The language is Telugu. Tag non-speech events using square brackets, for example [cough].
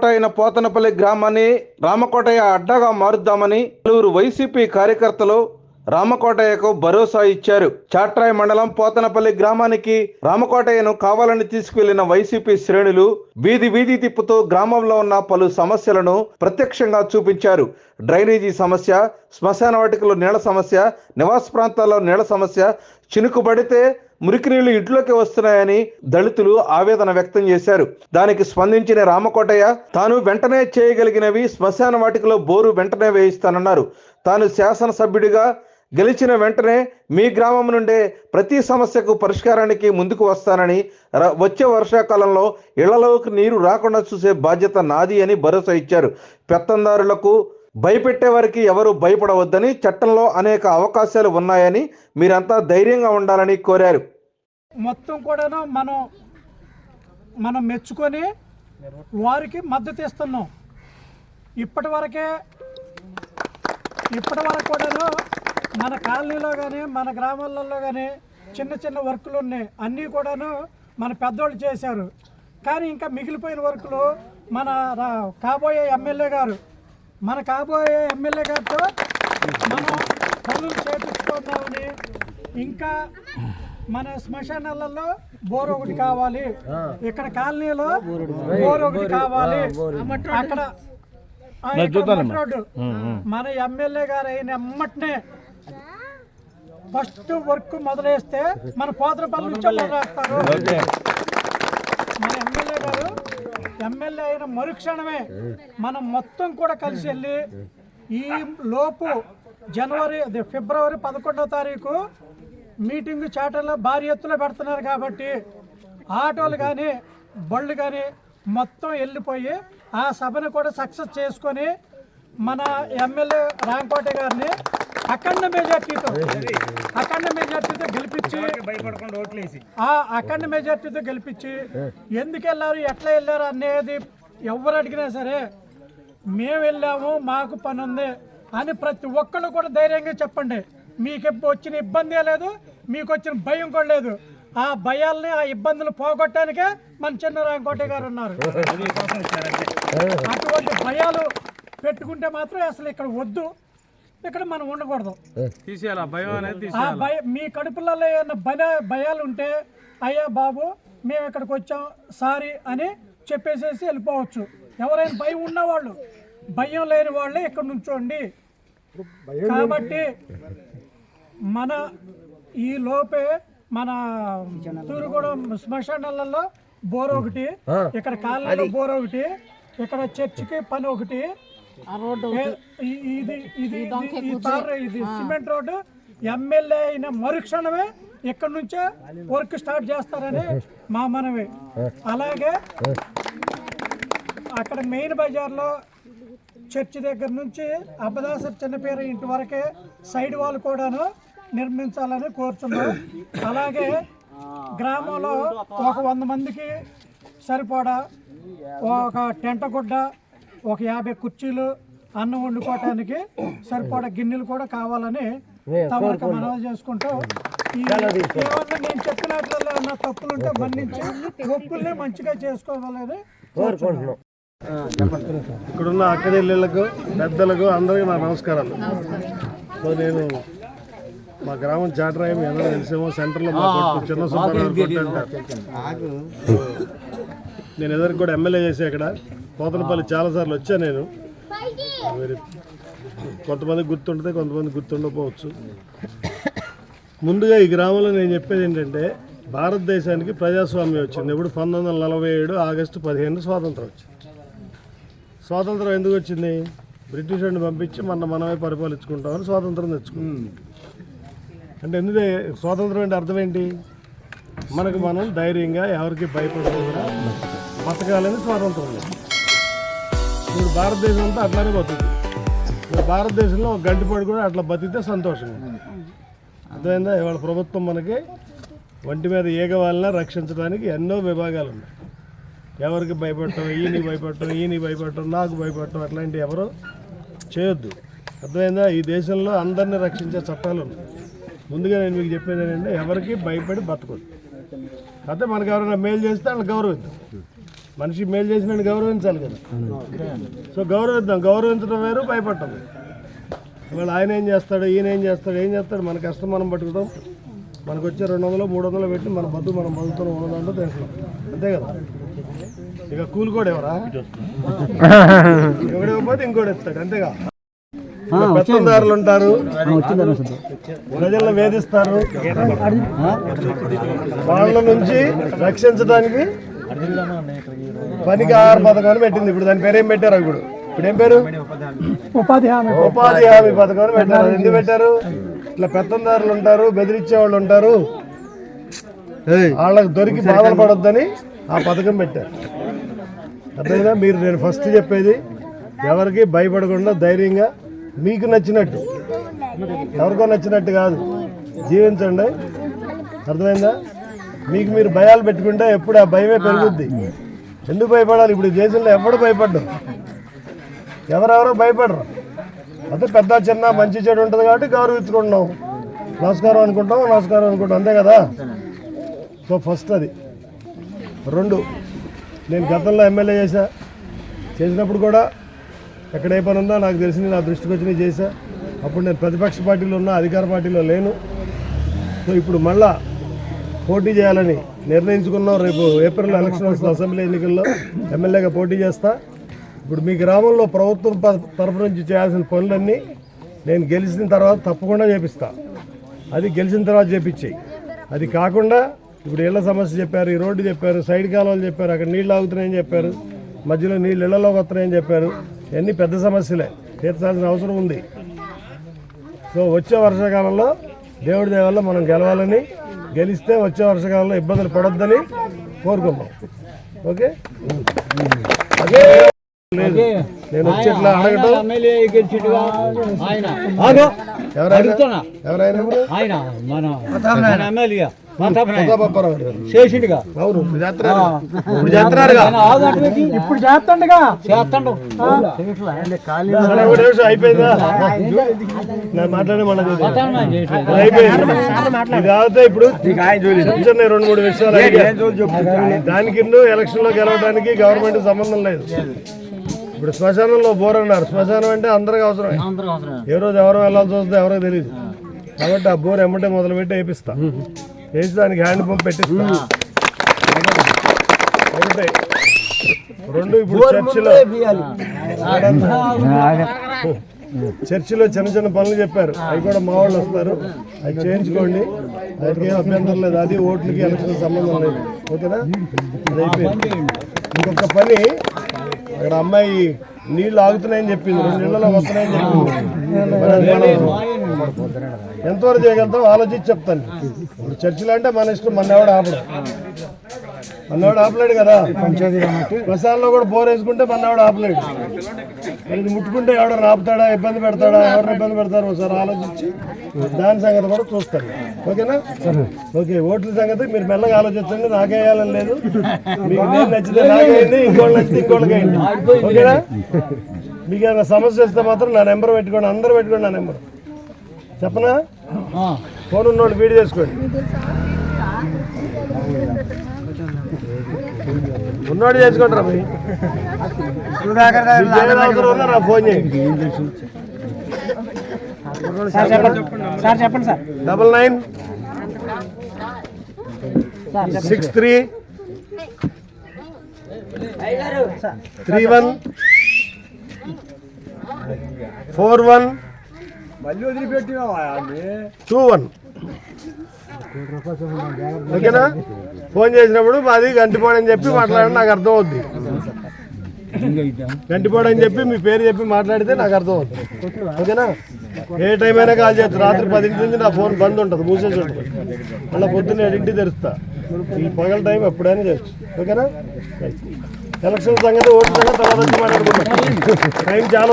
కోట అయిన పోతనపల్లి గ్రామాన్ని రామకోటయ్య అడ్డాగా మారుద్దామని పలువురు వైసీపీ కార్యకర్తలు రామకోటయ్యకు భరోసా ఇచ్చారు. చాట్రాయ్ మండలం పోతనపల్లి గ్రామానికి రామకోటయ్యను కావాలని తీసుకువెళ్ళిన వైసీపీ శ్రేణులు వీధి వీధి తిప్పుతూ గ్రామంలో ఉన్న పలు సమస్యలను ప్రత్యక్షంగా చూపించారు. డ్రైనేజీ సమస్య శ్మశాన వాటికలో నీళ్ళ సమస్య నివాస ప్రాంతాల్లో నీళ్ళ సమస్య చినుకుబడితే మురికి నీళ్ళు ఇంట్లోకి వస్తున్నాయని దళితులు ఆవేదన వ్యక్తం చేశారు. దానికి స్పందించిన రామకోటయ్య తాను వెంటనే చేయగలిగినవి శ్మశాన వాటికలో బోరు వెంటనే వేయిస్తానన్నారు. తాను శాసనసభ్యుడిగా గెలిచిన వెంటనే మీ గ్రామం నుండే ప్రతి సమస్యకు పరిష్కారానికి ముందుకు వస్తానని ర- వచ్చే వర్షాకాలంలో ఇళ్ళలోకి నీరు రాకుండా చూసే బాధ్యత నాది అని భరోసా ఇచ్చారు. పెత్తందారులకు భయపెట్టే వారికి ఎవరు భయపడవద్దని చట్టంలో అనేక అవకాశాలు ఉన్నాయని మీరంతా ధైర్యంగా ఉండాలని కోరారు. మొత్తం కూడాను మనం మనం మెచ్చుకొని వారికి మద్దతు ఇస్తున్నాం. ఇప్పటి వరకే ఇప్పటి వరకు కూడాను మన కాలనీలో కానీ మన గ్రామాలలో కానీ చిన్న చిన్న వర్కులు ఉన్నాయి. అన్నీ కూడాను మన పెద్దోళ్ళు చేశారు. కానీ ఇంకా మిగిలిపోయిన వర్కులు మన రా- కాబోయే ఎమ్మెల్యే గారు మన కాబోయే ఎమ్మెల్యే గారితో మనం పనులు చేపించుకుందామని. ఇంకా మన శ్మశానాలలో బోర్ ఒకటి కావాలి. ఇక్కడ కాలనీలో బోర్ ఒకటి కావాలి. అక్కడ రోడ్డు. మన ఎమ్మెల్యే గారు అయిన ఎమ్మటనే ఫస్ట్ వర్క్ మొదలేస్తే మన మన ఎమ్మెల్యే గారు ఎమ్మెల్యే అయిన మరుక్షణమే మనం మొత్తం కూడా కలిసి వెళ్ళి ఈ లోపు జనవరి ఫిబ్రవరి పదకొండవ తారీఖు మీటింగ్ చాటర్లో భారీ ఎత్తులో పెడుతున్నారు కాబట్టి ఆటోలు కానీ బళ్ళు కానీ మొత్తం వెళ్ళిపోయి ఆ సభను కూడా సక్సెస్ చేసుకొని మన ఎమ్మెల్యే రాంకోట గారిని అఖండ మెజార్టీతో అఖండ మెజార్టీతో గెలిపించి భయపడకుండా ఓట్లేసి. ఆ అఖండ మెజార్టీతో గెలిపించి ఎందుకు వెళ్ళారు ఎట్లా వెళ్ళారు అనేది ఎవరు అడిగినా సరే మేము వెళ్ళాము మాకు పని ఉంది అని ప్రతి ఒక్కళ్ళు కూడా ధైర్యంగా చెప్పండి. మీకు వచ్చిన ఇబ్బంది లేదు మీకు వచ్చిన భయం కూడా లేదు. ఆ భయాల్ని ఆ ఇబ్బందులు పోగొట్టడానికే మన చిన్నరాంకోట గారు ఉన్నారు. అటువంటి భయాలు పెట్టుకుంటే మాత్రం అసలు ఇక్కడ వద్దు. ఇక్కడ మనం ఉండకూడదు. తీసేయాలి? భయం అనేది ఆ భయ మీ కడుపులలో ఏమైనా భయ భయాలు ఉంటే అయ్యా బాబు మేము ఇక్కడికి వచ్చాం సారీ అని చెప్పేసేసి వెళ్ళిపోవచ్చు. ఎవరైనా భయం ఉన్నవాళ్ళు భయం లేని వాళ్ళే ఇక్కడ నుంచోండి. కాబట్టి మన ఈ లోపే మన తూరుగూడెం శ్మశానాలలో బోర్ ఒకటి ఇక్కడ కాళ్ళలో బోర్ ఒకటి ఇక్కడ చర్చికి పని ఒకటి ఇది సిమెంట్ రోడ్డు. ఎమ్మెల్యే అయిన మరుక్షణమే ఇక్కడ నుంచే వర్క్ స్టార్ట్ చేస్తారని మా మనవి. అలాగే అక్కడ మెయిన్ బజార్లో చర్చి దగ్గర నుంచి అబ్బదాసర్ చిన్నపేర ఇంటి వరకే సైడ్ వాల్ కూడాను నిర్మించాలని కోరుచున్నాం. అలాగే గ్రామంలో ఒక వంద మందికి సరిపడా ఒక టెంట గుడ్డ ఒక యాభై కుర్చీలు అన్నం వండుకోవటానికి సరిపడా గిన్నెలు కూడా కావాలని తమకు మనవి చేసుకుంటూ ఏమన్నా నేను చెప్పినట్లలో ఏమన్నా తప్పులుంటే మన్నించి ఒప్పుల్ని మంచిగా చేసుకోవాలని కోరుకుంటున్నాం. ఇక్కడున్న అక్కడిళ్ళకు పెద్దలకు అందరికీ నా నమస్కారాలు. సో నేను మా గ్రామం చాటరాయి అందరూ తెలిసేమో సెంటర్లో మా చిన్న సుబ్బారావు అంటారు నేను ఎదురు కూడా ఎమ్మెల్యే చేసే ఇక్కడ. పోతనపల్లి చాలాసార్లు వచ్చా నేను. మరి కొంతమంది గుర్తుంటుంది కొంతమంది గుర్తుండకపోవచ్చు. ముందుగా ఈ గ్రామంలో నేను చెప్పేది ఏంటంటే భారతదేశానికి ప్రజాస్వామ్యం వచ్చింది. ఇప్పుడు పంతొమ్మిది వందల నలభై ఏడు ఆగస్టు పదిహేను స్వాతంత్రం వచ్చింది. స్వాతంత్రం ఎందుకు వచ్చింది? బ్రిటిష్ వాడిని పంపించి మన మనమే పరిపాలించుకుంటామని స్వాతంత్రం తెచ్చుకున్నాం. అంటే ఎందుకు? స్వాతంత్రం అంటే అర్థం ఏంటి? మనకు మనం ధైర్యంగా ఎవరికి భయపడకుండా బతకాలని స్వాతంత్రం ఉంది ఇప్పుడు భారతదేశం అంతా అట్లానే బతుకుతుంది. ఇప్పుడు భారతదేశంలో ఒక గంటిపాడు కూడా అట్లా బతికితే సంతోషం అర్థమైందా? ఇవాళ ప్రభుత్వం మనకి ఒంటి మీద ఈగ వాళ్ళని రక్షించడానికి ఎన్నో విభాగాలు ఉన్నాయి. ఎవరికి భయపడటం ఈయనకి భయపడటం ఈయనకి భయపడటం నాకు భయపడటం అట్లాంటి ఎవరు చేయొద్దు. అర్థమైందా? ఈ దేశంలో అందరినీ రక్షించే చట్టాలు ఉన్నాయి. ముందుగా నేను మీకు చెప్పేది ఏంటంటే ఎవరికి భయపడి బతకొద్దు అయితే మనకు ఎవరైనా మేలు చేస్తే వాళ్ళని గౌరవిద్దాం. మనిషి మేలు చేసిన గౌరవించాలి కదా. సో గౌరవిద్దాం. గౌరవించడం వేరు భయపడటం. ఇవాళ ఆయన ఏం చేస్తాడు ఈయన ఏం చేస్తాడు ఏం చేస్తాడు? మన కష్టం మనం పట్టుకుంటాం. మనకు వచ్చే రెండు వందలు మూడు వందలు పెట్టి మన బద్దు మనం బతుకుతాం ఉన్నదంటూ తెలుసు అంతే కదా? ఇక కూలి కూడా ఎవరా? [laughs] ఎవడు ఇవ్వకపోతే ఇంకోటి ఇస్తాడు అంతేగా? పెత్తందారులు ఉంటారు. ప్రజలను వేధిస్తారు. వాళ్ళ నుంచి రక్షించడానికి పనికి ఆహార పథకాన్ని పెట్టింది. ఇప్పుడు దాని పేరు ఏం పెట్టారు ఇప్పుడు ఇప్పుడు ఏం పేరు? ఉపాధి హామీ. ఉపాధి హామీ పథకాన్ని పెట్టారు. ఎందుకు పెట్టారు? ఇట్లా పెత్తందారులు ఉంటారు బెదిరించే వాళ్ళు ఉంటారు. వాళ్ళకి దొరికి బాధలు పడొద్దని ఆ పథకం పెట్టారు. అర్థమైందా? మీరు నేను ఫస్ట్ చెప్పేది ఎవరికి భయపడకుండా ధైర్యంగా మీకు నచ్చినట్టు. ఎవరికో నచ్చినట్టు కాదు. జీవించండి. అర్థమైందా? మీకు మీరు భయాలు పెట్టుకుంటే ఎప్పుడు ఆ భయమే పెరుగుద్ది. ఎందుకు భయపడాలి? ఇప్పుడు ఈ దేశంలో ఎవడు భయపడ్డు? ఎవరెవరో భయపడరు. అదే పెద్ద చిన్న మంచి చెడు ఉంటుంది కాబట్టి గౌరవించుకుంటున్నాం. నమస్కారం అనుకుంటాం నమస్కారం అనుకుంటాం. అంతే కదా? సో ఫస్ట్ అది. రెండు నేను గతంలో ఎమ్మెల్యే చేశా. చేసినప్పుడు కూడా ఎక్కడ ఏ పని ఉందో నాకు తెలిసింది నా దృష్టికి వచ్చినవి చేశా. అప్పుడు నేను ప్రతిపక్ష పార్టీలో ఉన్నా అధికార పార్టీలో లేను. సో ఇప్పుడు మళ్ళా పోటీ చేయాలని నిర్ణయించుకున్నాం. రేపు ఏప్రిల్ ఎలక్షన్ వస్తుంది అసెంబ్లీ ఎన్నికల్లో. ఎమ్మెల్యేగా పోటీ చేస్తా. ఇప్పుడు మీ గ్రామంలో ప్రభుత్వం ప- తరఫు నుంచి చేయాల్సిన పనులన్నీ నేను గెలిచిన తర్వాత తప్పకుండా చేపిస్తా. అది గెలిచిన తర్వాత చేపించేయి. అది కాకుండా ఇప్పుడు ఇళ్ళ సమస్య చెప్పారు ఈ రోడ్డు చెప్పారు సైడ్ కాలువలు చెప్పారు అక్కడ నీళ్ళు ఆగుతున్నాయని చెప్పారు మధ్యలో నీళ్ళు ఇళ్ళలోకి వస్తున్నాయని చెప్పారు. ఇవన్నీ పెద్ద సమస్యలే. తీర్చాల్సిన అవసరం ఉంది. సో వచ్చే వర్షాకాలంలో దేవుడి దయ వల్ల మనం గెలవాలని గెలిస్తే వచ్చే వర్షాకాలంలో ఇబ్బందులు పడొద్దని కోరుకుందాం. ఓకే? అదే లేదు. నేను వచ్చి ఇట్లా అడగటం. ఎవరైనా? ఎవరైనా చేసిండుగా. అవును. ఇప్పుడు చేస్తుండగా. చేస్తాడు. అయిపోయిందా? మాట్లాడే ఇప్పుడు రెండు మూడు విషయాలు. దానికి ఎలక్షన్లో గెలవడానికి గవర్నమెంట్ సంబంధం లేదు. ఇప్పుడు శ్మశానంలో బోర్ అన్నారు. శ్మశానం అంటే అందరికి అవసరమే. అవసరం ఏ రోజు ఎవరు వెళ్ళాల్సి వస్తుందో ఎవరికి తెలియదు కాబట్టి ఆ బోర్ ఎమ్మటే మొదలు పెట్టి వేపిస్తా వేసి దానికి హ్యాండ్ పంప్ పెట్టిస్తా రెండు ఇప్పుడు చర్చిలో. చర్చిలో చిన్న చిన్న పనులు చెప్పారు. అవి కూడా మా వాళ్ళు వస్తారు. అవి చేయించుకోండి. వాటికి ఏం అభ్యంతరం లేదు. అది ఓట్లకి ఎలక్షన్ సంబంధం లేదు. ఓకేనా? అది అయిపోయింది. ఇంకొక పని అక్కడ అమ్మాయి నీళ్ళు ఆగుతున్నాయని చెప్పింది. రెండు నీళ్ళలో వస్తున్నాయని చెప్పింది. ఎంతవరకు చేయగలుగుతాం? ఆలోచించి చెప్తాను. ఇప్పుడు చర్చిలో అంటే మన ఇష్టం మన ఎవడ ఆపడు. మన్నవాడు ఆపలేడు కదా? శ్మశానంలో కూడా బోర్ వేసుకుంటే మన్నవాడు ఆపలేడు. ఇది ముట్టుకుంటే ఎవడన్నా ఆపుతాడా ఇబ్బంది పెడతాడా ఎవరిని ఇబ్బంది పెడతారు ఒకసారి ఆలోచించి దాని సంగతి కూడా చూస్తాను. ఓకేనా? ఓకే ఓట్ల సంగతి మీరు మెల్లగా ఆలోచించండి నాకేయాలని లేదు. మీకు నేను నచ్చితే నాకేయండి ఇంకోళ్ళు నచ్చితే ఇంకోళ్ళకేయండి ఓకేనా? మీకు ఏమైనా సమస్య వస్తే మాత్రం నా నెంబర్ పెట్టుకోండి అందరూ పెట్టుకోండి నా నెంబర్. చెప్పనా? ఫోన్ ఉన్నోళ్ళు వీడియో చేసుకోండి ఉన్నోడు చేసుకోండి రా ఫోన్ చేయండి సార్ చెప్పండి sir. Double nine six three three one four one two one. ఓకేనా? ఫోన్ చేసినప్పుడు మాది గంటిపోడని చెప్పి మాట్లాడడం నాకు అర్థం అవుద్ది గంటిపోడని చెప్పి మీ పేరు చెప్పి మాట్లాడితే నాకు అర్థం అవుతుంది ఓకేనా? ఏ టైం అయినా కాల్ చేస్తాను రాత్రి పదింటి నుంచి నా ఫోన్ బంద్ ఉంటుంది మూసేసి ఉంటుంది మళ్ళీ పొద్దున్న ఎడింటి తెరుస్తా. ఈ పగల టైం ఎప్పుడైనా చేయొచ్చు. ఓకేనా? ఎలక్షన్ సంగతి ఓటు సంగతి తర్వాత వచ్చి మాట్లాడుకుంటాం. టైం చాలా